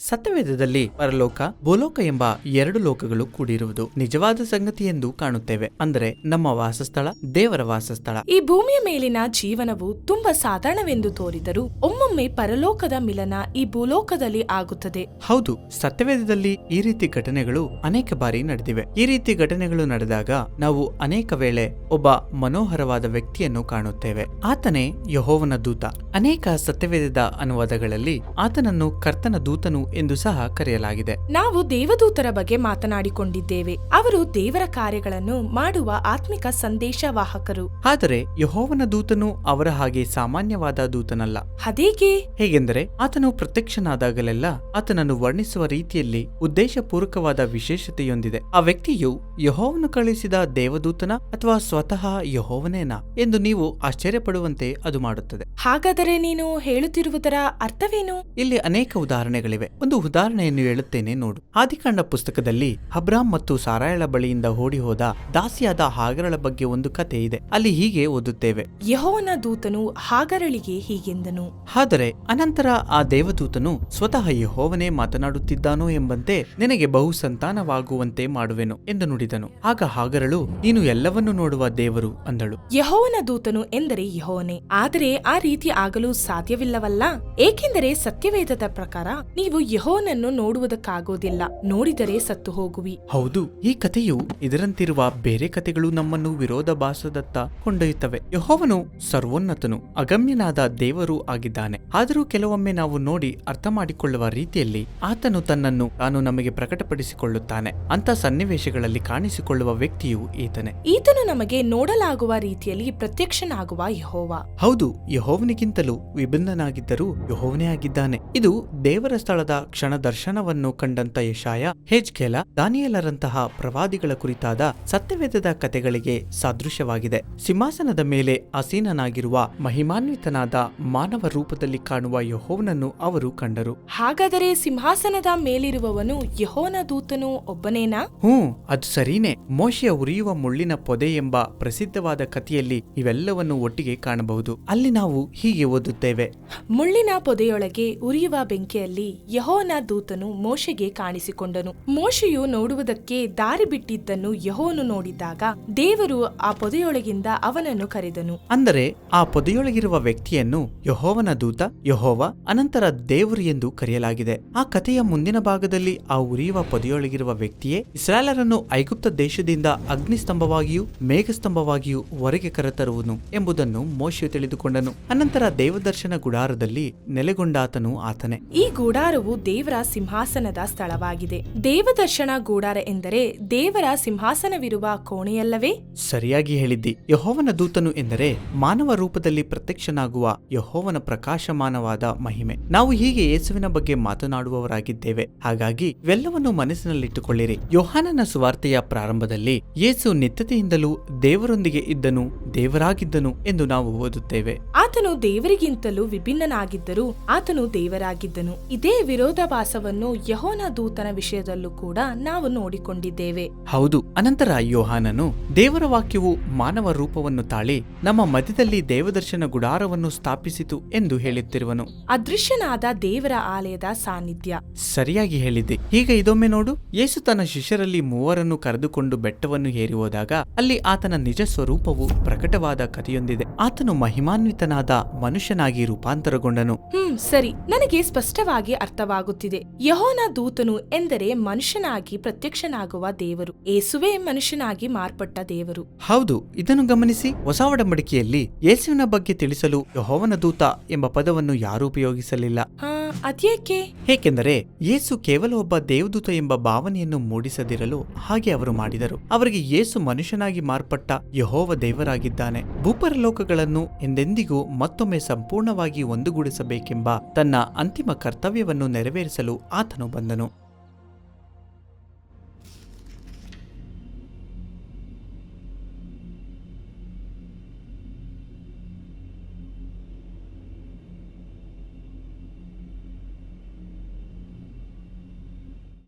ಸತ್ಯವೇದದಲ್ಲಿ ಪರಲೋಕ ಭೂಲೋಕ ಎಂಬ ಎರಡು ಲೋಕಗಳು ಕೂಡಿರುವುದು ನಿಜವಾದ ಸಂಗತಿ ಎಂದು ಕಾಣುತ್ತೇವೆ. ಅಂದರೆ ನಮ್ಮ ವಾಸಸ್ಥಳ ದೇವರ ವಾಸಸ್ಥಳ. ಈ ಭೂಮಿಯ ಮೇಲಿನ ಜೀವನವು ತುಂಬಾ ಸಾಧಾರಣವೆಂದು ತೋರಿದರೂ ಒಮ್ಮೊಮ್ಮೆ ಪರಲೋಕದ ಮಿಲನ ಈ ಭೂಲೋಕದಲ್ಲಿ ಆಗುತ್ತದೆ. ಹೌದು ಸತ್ಯವೇದದಲ್ಲಿ ಈ ರೀತಿ ಘಟನೆಗಳು ಅನೇಕ ಬಾರಿ ನಡೆದಿವೆ. ಈ ರೀತಿ ಘಟನೆಗಳು ನಡೆದಾಗ ನಾವು ಅನೇಕ ವೇಳೆ ಒಬ್ಬ ಮನೋಹರವಾದ ವ್ಯಕ್ತಿಯನ್ನು ಕಾಣುತ್ತೇವೆ. ಆತನೇ ಯಹೋವನ ದೂತ. ಅನೇಕ ಸತ್ಯವೇದದ ಅನುವಾದಗಳಲ್ಲಿ ಆತನನ್ನು ಕರ್ತನ ದೂತನು ಎಂದು ಸಹ ಕರೆಯಲಾಗಿದೆ. ನಾವು ದೇವದೂತರ ಬಗ್ಗೆ ಮಾತನಾಡಿಕೊಂಡಿದ್ದೇವೆ. ಅವರು ದೇವರ ಕಾರ್ಯಗಳನ್ನು ಮಾಡುವ ಆತ್ಮಿಕ ಸಂದೇಶವಾಹಕರು. ಆದರೆ ಯಹೋವನ ದೂತನು ಅವರ ಹಾಗೆ ಸಾಮಾನ್ಯವಾದ ದೂತನಲ್ಲ. ಅದೇಕೆ ಹೇಗೆಂದರೆ ಆತನು ಪ್ರತ್ಯಕ್ಷನಾದಾಗಲೆಲ್ಲ ಆತನನ್ನು ವರ್ಣಿಸುವ ರೀತಿಯಲ್ಲಿ ಉದ್ದೇಶಪೂರ್ವಕವಾದ ವಿಶೇಷತೆಯೊಂದಿದೆ. ಆ ವ್ಯಕ್ತಿಯು ಯಹೋವನು ಕಳುಹಿಸಿದ ದೇವದೂತನ ಅಥವಾ ಸ್ವತಃ ಯಹೋವನೇನಾ ಎಂದು ನೀವು ಆಶ್ಚರ್ಯಪಡುವಂತೆ ಅದು ಮಾಡುತ್ತದೆ. ಹಾಗಾದರೆ ನೀನು ಹೇಳುತ್ತಿರುವುದರ ಅರ್ಥವೇನು? ಇಲ್ಲಿ ಅನೇಕ ಉದಾಹರಣೆಗಳಿವೆ. ಒಂದು ಉದಾಹರಣೆಯನ್ನು ಹೇಳುತ್ತೇನೆ ನೋಡು. ಆದಿಕಾಂಡ ಪುಸ್ತಕದಲ್ಲಿ ಅಬ್ರಾಮ್ ಮತ್ತು ಸಾರಾಯಳ ಬಳಿಯಿಂದ ಓಡಿ ಹೋದ ದಾಸಿಯಾದ ಹಾಗರಳ ಬಗ್ಗೆ ಒಂದು ಕತೆ ಇದೆ. ಅಲ್ಲಿ ಹೀಗೆ ಓದುತ್ತೇವೆ. ಯಹೋವನ ದೂತನು ಹಾಗರಳಿಗೆ ಹೀಗೆಂದನು. ಆದರೆ ಅನಂತರ ಆ ದೇವದೂತನು ಸ್ವತಃ ಯಹೋವನೇ ಮಾತನಾಡುತ್ತಿದ್ದಾನೋ ಎಂಬಂತೆ ನಿನಗೆ ಬಹು ಸಂತಾನವಾಗುವಂತೆ ಮಾಡುವೆನು ಎಂದು ನುಡಿದನು. ಆಗ ಹಾಗರಳು ನೀನು ಎಲ್ಲವನ್ನೂ ನೋಡುವ ದೇವರು ಅಂದಳು. ಯಹೋವನ ದೂತನು ಎಂದರೆ ಯಹೋವನೇ. ಆದರೆ ಆ ರೀತಿ ಆಗಲು ಸಾಧ್ಯವಿಲ್ಲವಲ್ಲ? ಏಕೆಂದರೆ ಸತ್ಯವೇದದ ಪ್ರಕಾರ ನೀವು ಯಹೋವನನ್ನು ನೋಡುವುದಕ್ಕಾಗೋದಿಲ್ಲ. ನೋಡಿದರೆ ಸತ್ತು ಹೋಗುವಿ. ಹೌದು ಈ ಕಥೆಯು ಇದರಂತಿರುವ ಬೇರೆ ಕಥೆಗಳು ನಮ್ಮನ್ನು ವಿರೋಧಾಭಾಸದತ್ತ ಕೊಂಡೊಯ್ಯುತ್ತವೆ. ಯಹೋವನು ಸರ್ವೋನ್ನತನು ಅಗಮ್ಯನಾದ ದೇವರು ಆಗಿದ್ದಾನೆ. ಆದರೂ ಕೆಲವೊಮ್ಮೆ ನಾವು ನೋಡಿ ಅರ್ಥ ಮಾಡಿಕೊಳ್ಳುವ ರೀತಿಯಲ್ಲಿ ಆತನು ತನ್ನನ್ನು ತಾನು ನಮಗೆ ಪ್ರಕಟಪಡಿಸಿಕೊಳ್ಳುತ್ತಾನೆ. ಅಂತ ಸನ್ನಿವೇಶಗಳಲ್ಲಿ ಕಾಣಿಸಿಕೊಳ್ಳುವ ವ್ಯಕ್ತಿಯು ಈತನೇ. ಈತನು ನಮಗೆ ನೋಡಲಾಗುವ ರೀತಿಯಲ್ಲಿ ಪ್ರತ್ಯಕ್ಷನಾಗುವ ಯಹೋವ. ಹೌದು ಯಹೋವನಿಗಿಂತಲೂ ವಿಭಿನ್ನನಾಗಿದ್ದರೂ ಯಹೋವನೇ ಆಗಿದ್ದಾನೆ. ಇದು ದೇವರ ಸ್ಥಳದ ಕ್ಷಣ ದರ್ಶನವನ್ನು ಕಂಡಂತ ಯಶಾಯ ಹೆಜ್ಕೆಲ ದಾನಿಯಲರಂತಹ ಪ್ರವಾದಿಗಳ ಕುರಿತಾದ ಸತ್ಯವೇದದ ಕಥೆಗಳಿಗೆ ಸಾದೃಶ್ಯವಾಗಿದೆ. ಸಿಂಹಾಸನದ ಮೇಲೆ ಆಸೀನನಾಗಿರುವ ಮಹಿಮಾನ್ವಿತನಾದ ಮಾನವ ರೂಪದಲ್ಲಿ ಕಾಣುವ ಯಹೋವನನ್ನು ಅವರು ಕಂಡರು. ಹಾಗಾದರೆ ಸಿಂಹಾಸನದ ಮೇಲಿರುವವನು ಯಹೋನ ದೂತನು ಒಬ್ಬನೇನಾ? ಹ್ಞೂ ಅದು ಸರಿನೇ. ಮೋಶೆಯ ಉರಿಯುವ ಮುಳ್ಳಿನ ಪೊದೆ ಎಂಬ ಪ್ರಸಿದ್ಧವಾದ ಕಥೆಯಲ್ಲಿ ಇವೆಲ್ಲವನ್ನು ಒಟ್ಟಿಗೆ ಕಾಣಬಹುದು. ಅಲ್ಲಿ ನಾವು ಹೀಗೆ ಓದುತ್ತೇವೆ. ಮುಳ್ಳಿನ ಪೊದೆಯೊಳಗೆ ಉರಿಯುವ ಬೆಂಕಿಯಲ್ಲಿ ಯಹೋವನ ದೂತನು ಮೋಶೆಗೆ ಕಾಣಿಸಿಕೊಂಡನು. ಮೋಶೆಯು ನೋಡುವುದಕ್ಕೆ ದಾರಿ ಬಿಟ್ಟಿದ್ದನ್ನು ಯಹೋನು ನೋಡಿದಾಗ ದೇವರು ಆ ಪೊದೆಯೊಳಗಿಂದ ಅವನನ್ನು ಕರೆದನು. ಅಂದರೆ ಆ ಪೊದೆಯೊಳಗಿರುವ ವ್ಯಕ್ತಿಯನ್ನು ಯಹೋವನ ದೂತ ಯಹೋವ ಅನಂತರ ದೇವರು ಎಂದು ಕರೆಯಲಾಗಿದೆ. ಆ ಕಥೆಯ ಮುಂದಿನ ಭಾಗದಲ್ಲಿ ಆ ಉರಿಯುವ ಪೊದೆಯೊಳಗಿರುವ ವ್ಯಕ್ತಿಯೇ ಇಸ್ರಾಲರನ್ನು ಐಗುಪ್ತ ದೇಶದಿಂದ ಅಗ್ನಿಸ್ತಂಭವಾಗಿಯೂ ಮೇಘಸ್ತಂಭವಾಗಿಯೂ ಹೊರಗೆ ಕರೆತರುವನು ಎಂಬುದನ್ನು ಮೋಶೆಯು ತಿಳಿದುಕೊಂಡನು. ಅನಂತರ ದೇವದರ್ಶನ ಗುಡಾರದಲ್ಲಿ ನೆಲೆಗೊಂಡಾತನು ಆತನೇ. ಈ ಗೂಡಾರವು ದೇವರ ಸಿಂಹಾಸನದ ಸ್ಥಳವಾಗಿದೆ. ದೇವದರ್ಶನ ಗೂಡಾರ ಎಂದರೆ ದೇವರ ಸಿಂಹಾಸನವಿರುವ ಕೋಣೆಯಲ್ಲವೇ? ಸರಿಯಾಗಿ ಹೇಳಿದ್ದಿ. ಯಹೋವನ ದೂತನು ಎಂದರೆ ಮಾನವ ರೂಪದಲ್ಲಿ ಪ್ರತ್ಯಕ್ಷನಾಗುವ ಯಹೋವನ ಪ್ರಕಾಶಮಾನವಾದ ಮಹಿಮೆ. ನಾವು ಹೀಗೆ ಯೇಸುವಿನ ಬಗ್ಗೆ ಮಾತನಾಡುವವರಾಗಿದ್ದೇವೆ. ಹಾಗಾಗಿ ಇವೆಲ್ಲವನ್ನು ಮನಸ್ಸಿನಲ್ಲಿಟ್ಟುಕೊಳ್ಳಿರಿ. ಯೋಹಾನನ ಸುವಾರ್ತೆಯ ಪ್ರಾರಂಭದಲ್ಲಿ ಯೇಸು ನಿತ್ಯತೆಯಿಂದಲೂ ದೇವರೊಂದಿಗೆ ಇದ್ದನು ದೇವರಾಗಿದ್ದನು ಎಂದು ನಾವು ಓದುತ್ತೇವೆ. ಆತನು ದೇವರಿಗಿಂತಲೂ ವಿಭಿನ್ನನಾಗಿದ್ದರೂ ಆತನು ದೇವರಾಗಿದ್ದನು. ಇದೇ ವಿರೋಧಾಭಾಸವನ್ನು ಯಹೋನ ದೂತನ ವಿಷಯದಲ್ಲೂ ಕೂಡ ನಾವು ನೋಡಿಕೊಂಡಿದ್ದೇವೆ. ಹೌದು ಅನಂತರ ಯೋಹಾನನು ದೇವರ ವಾಕ್ಯವು ಮಾನವ ರೂಪವನ್ನು ತಾಳಿ ನಮ್ಮ ಮಧ್ಯದಲ್ಲಿ ದೇವದರ್ಶನ ಗುಡಾರವನ್ನು ಸ್ಥಾಪಿಸಿತು ಎಂದು ಹೇಳುತ್ತಿರುವನು. ಅದೃಶ್ಯನಾದ ದೇವರ ಆಲಯದ ಸಾನ್ನಿಧ್ಯ. ಸರಿಯಾಗಿ ಹೇಳಿದ್ದೆ ಈಗ ಇದೊಮ್ಮೆ ನೋಡು ಯೇಸು ತನ್ನ ಶಿಷ್ಯರಲ್ಲಿ ಮೂವರನ್ನು ಕರೆದುಕೊಂಡು ಬೆಟ್ಟವನ್ನು ಹೇರಿ ಹೋದಾಗ ಅಲ್ಲಿ ಆತನ ನಿಜ ಸ್ವರೂಪವು ಪ್ರಕಟವಾದ ಕಥೆಯೊಂದಿದೆ. ಆತನು ಮಹಿಮಾನ್ವಿತನಾದ ಮನುಷ್ಯನಾಗಿ ರೂಪಾಂತರಗೊಂಡನು. ಹ್ಮ್ ಸರಿ. ನನಗೆ ಸ್ಪಷ್ಟವಾಗಿ ಅರ್ಥವಾಗುತ್ತಿದೆ ಯಹೋನ ದೂತನು ಎಂದರೆ ಮನುಷ್ಯನಾಗಿ ಪ್ರತ್ಯಕ್ಷನಾಗುವ ದೇವರು. ಏಸುವೆ ಮನುಷ್ಯನಾಗಿ ಮಾರ್ಪಟ್ಟ ದೇವರು. ಹೌದು ಇದನ್ನು ಗಮನಿಸಿ ಹೊಸ ಒಡಂಬಡಿಕೆಯಲ್ಲಿ ಯೇಸುವಿನ ಬಗ್ಗೆ ತಿಳಿಸಲು ಯಹೋವನ ದೂತ ಎಂಬ ಪದವನ್ನು ಯಾರೂ ಉಪಯೋಗಿಸಲಿಲ್ಲ. ಹಾ ಅದ್ಯಾಕೆ ಏಕೆಂದರೆ ಯೇಸು ಕೇವಲ ಒಬ್ಬ ದೇವದೂತ ಎಂಬ ಭಾವನೆಯನ್ನು ಮೂಡಿಸದಿರಲು ಹಾಗೆ ಅವರು ಮಾಡಿದರು. ಅವರಿಗೆ ಯೇಸು ಮನುಷ್ಯನಾಗಿ ಮಾರ್ಪಟ್ಟ ಯಹೋವ ದೇವರಾಗಿದ್ದಾನೆ. ಭೂಪರಲೋಕಗಳನ್ನು ಎಂದೆಂದಿಗೂ ಮತ್ತೊಮ್ಮೆ ಸಂಪೂರ್ಣವಾಗಿ ಒಂದುಗೂಡಿಸಬೇಕೆಂಬ ತನ್ನ ಅಂತಿಮ ಕರ್ತವ್ಯವನ್ನು ನೆರವೇರಿಸಲು ಆತನು ಬಂದನು.